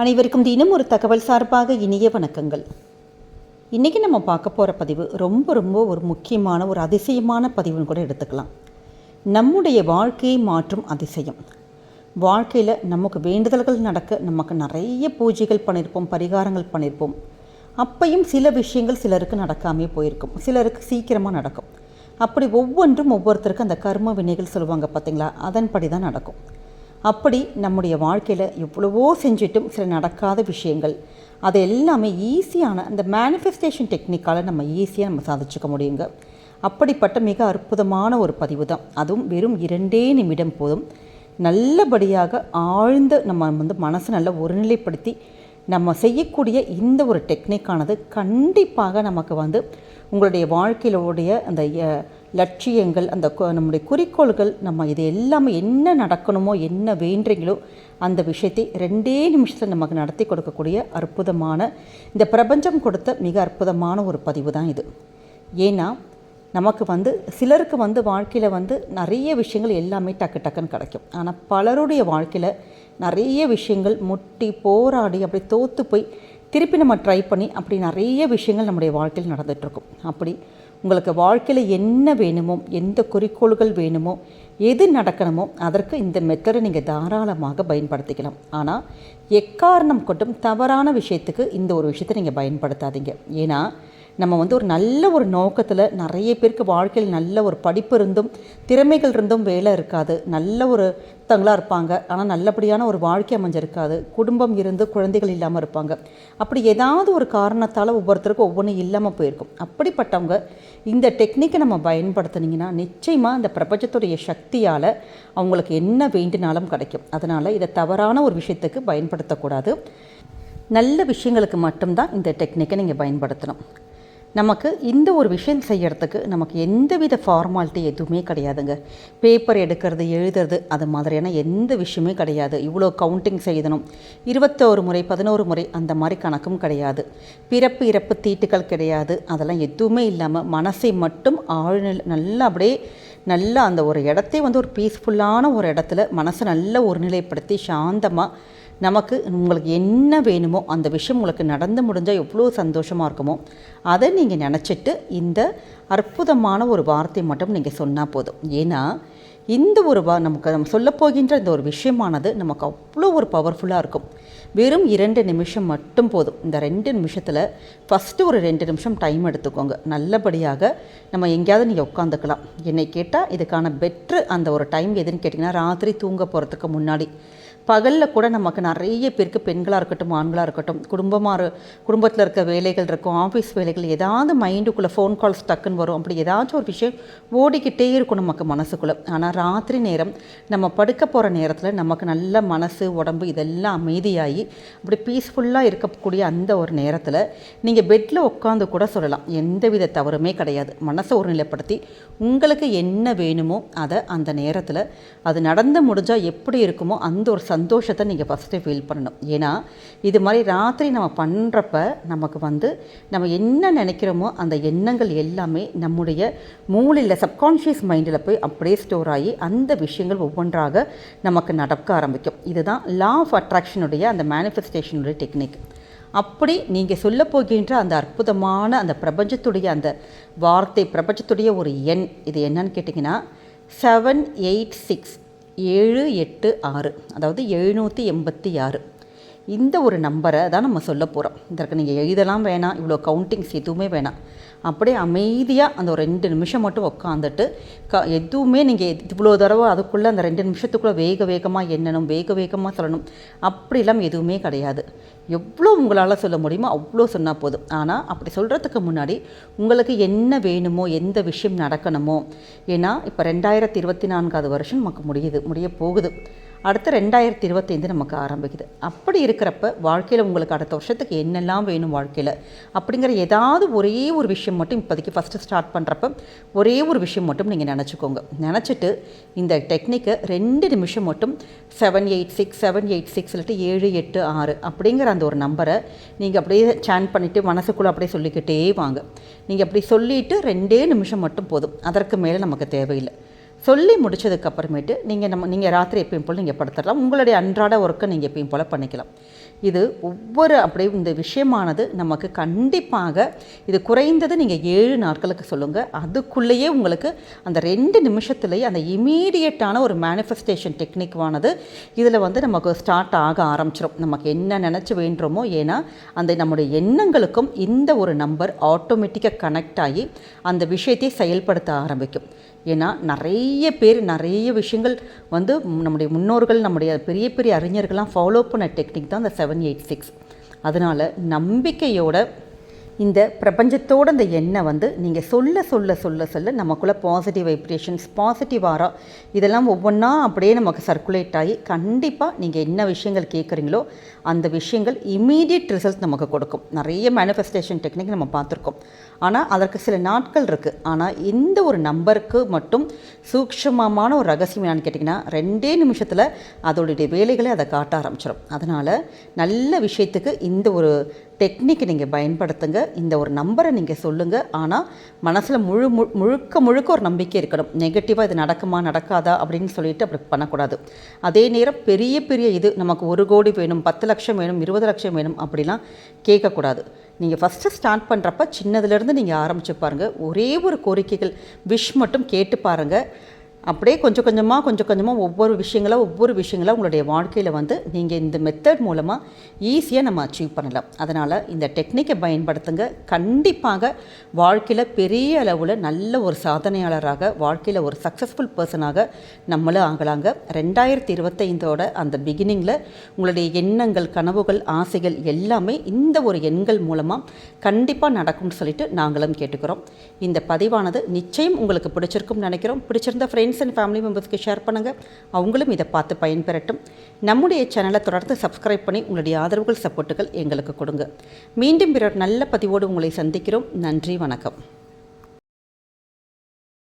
அனைவருக்கும் தினம் ஒரு தகவல் சார்பாக இனிய வணக்கங்கள். இன்றைக்கி நம்ம பார்க்க போகிற பதிவு ரொம்ப ரொம்ப ஒரு முக்கியமான ஒரு அதிசயமான பதிவுன்னு கூட எடுத்துக்கலாம். நம்முடைய வாழ்க்கையை மாற்றும் அதிசயம். வாழ்க்கையில் நமக்கு வேண்டுதல்கள் நடக்க நமக்கு நிறைய பூஜைகள் பண்ணியிருப்போம் பரிகாரங்கள் பண்ணியிருப்போம் அப்பையும் சில விஷயங்கள் சிலருக்கு நடக்காமே போயிருக்கும். சிலருக்கு சீக்கிரமாக நடக்கும். அப்படி ஒவ்வொன்றும் ஒவ்வொருத்தருக்கும் அந்த கர்ம வினைகள் சொல்லுவாங்க பார்த்தீங்களா அதன்படி தான் நடக்கும். அப்படி நம்முடைய வாழ்க்கையில் எவ்வளவோ செஞ்சிட்டும் சில நடக்காத விஷயங்கள். அது எல்லாமே ஈஸியான அந்த மேனிஃபெஸ்டேஷன் டெக்னிக்கால் நம்ம ஈஸியாக நம்ம சாதிச்சுக்க முடியுங்க. அப்படிப்பட்ட மிக அற்புதமான ஒரு பதிவு தான். அதுவும் வெறும் இரண்டே நிமிடம் போதும். நல்லபடியாக ஆழ்ந்த நம்ம வந்து மனசை நல்லா ஒருநிலைப்படுத்தி நம்ம செய்யக்கூடிய இந்த ஒரு டெக்னிக்கானது கண்டிப்பாக நமக்கு வந்து உங்களுடைய வாழ்க்கையிலுடைய அந்த லட்சியங்கள் அந்த நம்முடைய குறிக்கோள்கள் நம்ம இது எல்லாமே என்ன நடக்கணுமோ என்ன வேண்டுறீங்களோ அந்த விஷயத்தை ரெண்டே நிமிஷத்தில் நமக்கு நடத்தி கொடுக்கக்கூடிய அற்புதமான இந்த பிரபஞ்சம் கொடுத்த மிக அற்புதமான ஒரு பதிவு தான் இது. ஏன்னா நமக்கு வந்து சிலருக்கு வந்து வாழ்க்கையில் வந்து நிறைய விஷயங்கள் எல்லாமே டக்கு டக்குன்னு கிடைக்கும். ஆனால் பலருடைய வாழ்க்கையில் நிறைய விஷயங்கள் முட்டி போராடி அப்படி தோற்று போய் திருப்பி நம்ம ட்ரை பண்ணி அப்படி நிறைய விஷயங்கள் நம்முடைய வாழ்க்கையில் நடந்துகிட்ருக்கும். அப்படி உங்களுக்கு வாழ்க்கையில் என்ன வேணுமோ எந்த குறிக்கோள்கள் வேணுமோ எது நடக்கணுமோ அதற்கு இந்த மெத்தடை நீங்கள் தாராளமாக பயன்படுத்திக்கலாம். ஆனால் எக்காரணம் கொண்டும் தவறான விஷயத்துக்கு இந்த ஒரு விஷயத்தை நீங்கள் பயன்படுத்தாதீங்க. ஏன்னா நம்ம வந்து ஒரு நல்ல ஒரு நோக்கத்தில் நிறைய பேருக்கு வாழ்க்கையில் நல்ல ஒரு படிப்பு இருந்தும் திறமைகள் இருந்தும் வேலை இருக்காது. நல்ல ஒரு தங்களாக இருப்பாங்க. ஆனால் நல்லபடியான ஒரு வாழ்க்கை அமைஞ்சிருக்காது. குடும்பம் இருந்து குழந்தைகள் இல்லாமல் இருப்பாங்க. அப்படி ஏதாவது ஒரு காரணத்தால் ஒவ்வொருத்தருக்கும் ஒவ்வொன்றும் இல்லாமல் போயிருக்கும். அப்படிப்பட்டவங்க இந்த டெக்னிக்கை நம்ம பயன்படுத்துனீங்கன்னா நிச்சயமாக இந்த பிரபஞ்சத்துடைய சக்தியால் அவங்களுக்கு என்ன வேண்டினாலும் கிடைக்கும். அதனால் இதை தவறான ஒரு விஷயத்துக்கு பயன்படுத்தக்கூடாது. நல்ல விஷயங்களுக்கு மட்டும்தான் இந்த டெக்னிக்கை நீங்கள் பயன்படுத்தணும். நமக்கு இந்த ஒரு விஷயம் செய்யறதுக்கு நமக்கு எந்தவித ஃபார்மாலிட்டி எதுவுமே கிடையாதுங்க. பேப்பர் எடுக்கிறது எழுதுறது அது மாதிரியான எந்த விஷயமே கிடையாது. இவ்வளோ கவுண்டிங் செய்யணும் இருபத்தோரு முறை பதினோரு முறை அந்த மாதிரி கணக்கும் கிடையாது. பிறப்பு இறப்பு தீட்டுகள் கிடையாது. அதெல்லாம் எதுவுமே இல்லாமல் மனசை மட்டும் ஆழ்நிலை நல்லா அப்படியே நல்லா அந்த ஒரு இடத்தை வந்து ஒரு பீஸ்ஃபுல்லான ஒரு இடத்துல மனசை நல்ல ஒருநிலைப்படுத்தி சாந்தமாக நமக்கு உங்களுக்கு என்ன வேணுமோ அந்த விஷயம் உங்களுக்கு நடந்து முடிஞ்சால் எவ்வளோ சந்தோஷமாக இருக்குமோ அதை நீங்கள் நினச்சிட்டு இந்த அற்புதமான ஒரு வார்த்தை மட்டும் நீங்கள் சொன்னால் போதும். ஏன்னா இந்த ஒரு நமக்கு நம்ம சொல்லப்போகின்ற இந்த ஒரு விஷயமானது நமக்கு அவ்வளோ ஒரு பவர்ஃபுல்லாக இருக்கும். வெறும் இரண்டு நிமிஷம் மட்டும் போதும். இந்த ரெண்டு நிமிஷத்தில் ஃபஸ்ட்டு ஒரு ரெண்டு நிமிஷம் டைம் எடுத்துக்கோங்க. நல்லபடியாக நம்ம எங்கேயாவது நீங்கள் உட்காந்துக்கலாம் என்னை கேட்டால் இதுக்கான பெட்ரு அந்த ஒரு டைம் எதுன்னு கேட்டிங்கன்னா ராத்திரி தூங்க போகிறதுக்கு முன்னாடி. பகலில் கூட நமக்கு நிறைய பேருக்கு பெண்களாக இருக்கட்டும் ஆண்களாக இருக்கட்டும் குடும்பமாக இரு- குடும்பத்தில் இருக்க வேலைகள் இருக்கும் ஆஃபீஸ் வேலைகள் ஏதாவது மைண்டுக்குள்ளே ஃபோன் கால்ஸ் டக்குன்னு வரும். அப்படி ஏதாச்சும் ஒரு விஷயம் ஓடிக்கிட்டே இருக்கும் நமக்கு மனசுக்குள்ளே. ஆனால் ராத்திரி நேரம் நம்ம படுக்க போகிற நேரத்தில் நமக்கு நல்ல மனசு உடம்பு இதெல்லாம் அமைதியாகி அப்படி பீஸ்ஃபுல்லாக இருக்கக்கூடிய அந்த ஒரு நேரத்தில் நீங்கள் பெட்டில் உட்காந்து கூட சொல்லலாம். எந்தவித தவறுமே கிடையாது. மனசை ஒருநிலைப்படுத்தி உங்களுக்கு என்ன வேணுமோ அதை அந்த நேரத்தில் அது நடந்து முடிஞ்சால் எப்படி இருக்குமோ அந்த ஒரு சந்தோஷத்தை நீங்கள் ஃபஸ்ட்டு ஃபீல் பண்ணணும். ஏன்னா இது மாதிரி ராத்திரி நம்ம பண்ணுறப்ப நமக்கு வந்து நம்ம என்ன நினைக்கிறோமோ அந்த எண்ணங்கள் எல்லாமே நம்முடைய மூளையில் சப்கான்ஷியஸ் மைண்டில் போய் அப்படியே ஸ்டோர் ஆகி அந்த விஷயங்கள் ஒவ்வொன்றாக நமக்கு நடக்க ஆரம்பிக்கும். இதுதான் லா ஆஃப் அட்ராக்ஷனுடைய அந்த மேனிஃபெஸ்டேஷனுடைய டெக்னிக் அப்படி நீங்கள் சொல்ல போகின்ற அந்த அற்புதமான அந்த பிரபஞ்சத்துடைய அந்த வார்த்தை பிரபஞ்சத்துடைய ஒரு எண் இது என்னன்னு கேட்டிங்கன்னா செவன் எயிட் சிக்ஸ் ஏழு எட்டு ஆறு அதாவது எழுநூற்றி எண்பத்தி ஆறு. இந்த ஒரு நம்பரை தான் நம்ம சொல்ல போகிறோம் இதற்கு நீங்கள் எழுதலாம் வேணாம் இவ்வளோ கவுண்டிங்ஸ் எதுவுமே வேணாம். அப்படியே அமைதியாக அந்த ஒரு ரெண்டு நிமிஷம் மட்டும் உட்காந்துட்டு க எதுவுமே நீங்கள் இவ்வளோ தடவை அதுக்குள்ளே அந்த ரெண்டு நிமிஷத்துக்குள்ளே வேக வேகமாக எண்ணணும் வேக வேகமாக சொல்லணும். அப்படிலாம் எதுவுமே கிடையாது. எவ்வளோ உங்களால் சொல்ல முடியுமோ அவ்வளோ சொன்னால் போதும். ஆனால் அப்படி சொல்கிறதுக்கு முன்னாடி உங்களுக்கு என்ன வேணுமோ எந்த விஷயம் நடக்கணுமோ ஏன்னா இப்போ ரெண்டாயிரத்தி இருபத்தி நான்காவது வருஷம் நமக்கு முடியுது முடிய போகுது. அடுத்து ரெண்டாயிரத்தி இருபத்தைந்து நமக்கு ஆரம்பிக்குது. அப்படி இருக்கிறப்ப வாழ்க்கையில் உங்களுக்கு அடுத்த வருஷத்துக்கு என்னெல்லாம் வேணும் வாழ்க்கையில்? அப்படிங்கிற ஏதாவது ஒரே ஒரு விஷயம் மட்டும் இப்போதைக்கு ஃபஸ்ட்டு ஸ்டார்ட் பண்ணுறப்ப ஒரே ஒரு விஷயம் மட்டும் நீங்கள் நினச்சிக்கோங்க. நினச்சிட்டு இந்த டெக்னிக்கை ரெண்டு நிமிஷம் மட்டும் seven eight six seven eight six இல்லாட்டி ஏழு எட்டு ஆறு அப்படிங்கிற அந்த ஒரு நம்பரை நீங்கள் அப்படியே சேன் பண்ணிவிட்டு மனசுக்குள்ளே அப்படியே சொல்லிக்கிட்டே வாங்க. நீங்கள் அப்படி சொல்லிவிட்டு ரெண்டே நிமிஷம் மட்டும் போதும். அதற்கு மேலே நமக்கு தேவையில்லை. சொல்லி முடிச்சதுக்கு அப்புறமேட்டு நீங்கள் நம்ம நீங்கள் ராத்திரி எப்பயும் போல் நீங்கள் படுத்துடலாம். உங்களுடைய அன்றாட ஒர்க்கை நீங்கள் எப்பயும் போல் பண்ணிக்கலாம். இது ஒவ்வொரு அப்படியே இந்த விஷயமானது நமக்கு கண்டிப்பாக இது குறைந்தது நீங்கள் ஏழு நாட்களுக்கு சொல்லுங்கள் அதுக்குள்ளேயே உங்களுக்கு அந்த ரெண்டு நிமிஷத்துலேயே அந்த இமீடியட்டான ஒரு மேனிஃபெஸ்டேஷன் டெக்னிக்கானது இதில் வந்து நமக்கு ஸ்டார்ட் ஆக ஆரம்பிச்சிடும் நமக்கு என்ன நினச்சி வேண்டுமோ ஏன்னா அந்த நம்முடைய எண்ணங்களுக்கும் இந்த ஒரு நம்பர் ஆட்டோமேட்டிக்காக கனெக்ட் ஆகி அந்த விஷயத்தை செயல்படுத்த ஆரம்பிக்கும். ஏன்னா நிறைய பேர் நிறைய விஷயங்கள் வந்து நம்முடைய முன்னோர்கள் நம்முடைய பெரிய பெரிய அறிஞர்கள்லாம் ஃபாலோ பண்ண டெக்னிக் தான் இந்த செவன் எயிட் சிக்ஸ் அதனால் நம்பிக்கையோட இந்த பிரபஞ்சத்தோட இந்த எண்ணெய் வந்து நீங்கள் சொல்ல சொல்ல சொல்ல சொல்ல நமக்குள்ளே பாசிட்டிவ் வைப்ரேஷன்ஸ் பாசிட்டிவ் ஆரா இதெல்லாம் ஒவ்வொன்றா அப்படியே நமக்கு சர்க்குலேட் ஆகி கண்டிப்பாக நீங்கள் என்ன விஷயங்கள் கேட்குறீங்களோ அந்த விஷயங்கள் இமீடியட் ரிசல்ட் நமக்கு கொடுக்கும். நிறைய மேனிஃபெஸ்டேஷன் டெக்னிக் நம்ம பார்த்துருக்கோம். ஆனால் அதற்கு சில நாட்கள் இருக்குது ஆனால் இந்த ஒரு நம்பருக்கு மட்டும் சூக்ஷமமான ஒரு ரகசியம் என்னன்னு கேட்டிங்கன்னா ரெண்டே நிமிஷத்தில் அதோடைய வேலைகளை அதை காட்ட ஆரம்பிச்சிடும் அதனால் நல்ல விஷயத்துக்கு இந்த ஒரு டெக்னிக்கை நீங்கள் பயன்படுத்துங்க. இந்த ஒரு நம்பரை நீங்கள் சொல்லுங்கள் ஆனால் மனசில் முழு மு முழுக்க முழுக்க ஒரு நம்பிக்கை இருக்கணும். நெகட்டிவாக இது நடக்குமா நடக்காதா அப்படின்னு சொல்லிட்டு அப்படி பண்ணக்கூடாது. அதே நேரம் பெரிய பெரிய இது நமக்கு ஒரு கோடி வேணும் பத்து லட்சம் வேணும் இருபது லட்சம் வேணும் அப்படிலாம் கேட்கக்கூடாது. நீங்கள் ஃபஸ்ட்டு ஸ்டார்ட் பண்ணுறப்ப சின்னதுலேருந்து நீங்கள் ஆரம்பித்து பாருங்கள் ஒரே ஒரு கோரிக்கைகள் விஷ் மட்டும் கேட்டு பாருங்கள் அப்படியே கொஞ்சம் கொஞ்சமாக கொஞ்சம் கொஞ்சமாக ஒவ்வொரு விஷயங்களாக ஒவ்வொரு விஷயங்களாக உங்களுடைய வாழ்க்கையில் வந்து நீங்கள் இந்த மெத்தட் மூலமாக ஈஸியாக நம்ம அச்சீவ் பண்ணலாம். அதனால் இந்த டெக்னிக்கை பயன்படுத்துங்க. கண்டிப்பாக வாழ்க்கையில் பெரிய அளவில் நல்ல ஒரு சாதனையாளராக வாழ்க்கையில் ஒரு சக்ஸஸ்ஃபுல் பர்சனாக நம்மளும் ஆகலாங்க. ரெண்டாயிரத்தி இருபத்தைந்தோட அந்த பிகினிங்கில் உங்களுடைய எண்ணங்கள் கனவுகள் ஆசைகள் எல்லாமே இந்த ஒரு எண்கள் மூலமாக கண்டிப்பாக நடக்கும்னு சொல்லிட்டு நாங்களும் கேட்டுக்கிறோம். இந்த பதிவானது நிச்சயம் உங்களுக்கு பிடிச்சிருக்கும்னு நினைக்கிறோம். பிடிச்சிருந்த ஃப்ரெண்ட்ஸ் அண்ட் ஃபேமிலி மெம்பர்ஸ்க்கு ஷேர் பண்ணுங்கள் அவங்களும் இதை பார்த்து பயன்பெறட்டும். நம்முடைய சேனலை தொடர்ந்து சப்ஸ்கிரைப் பண்ணி உங்களுடைய ஆதரவுகள் சப்போர்ட்டுகள் எங்களுக்கு கொடுங்க. மீண்டும் பிறர் நல்ல பதிவோடு உங்களை சந்திக்கிறோம். நன்றி வணக்கம்.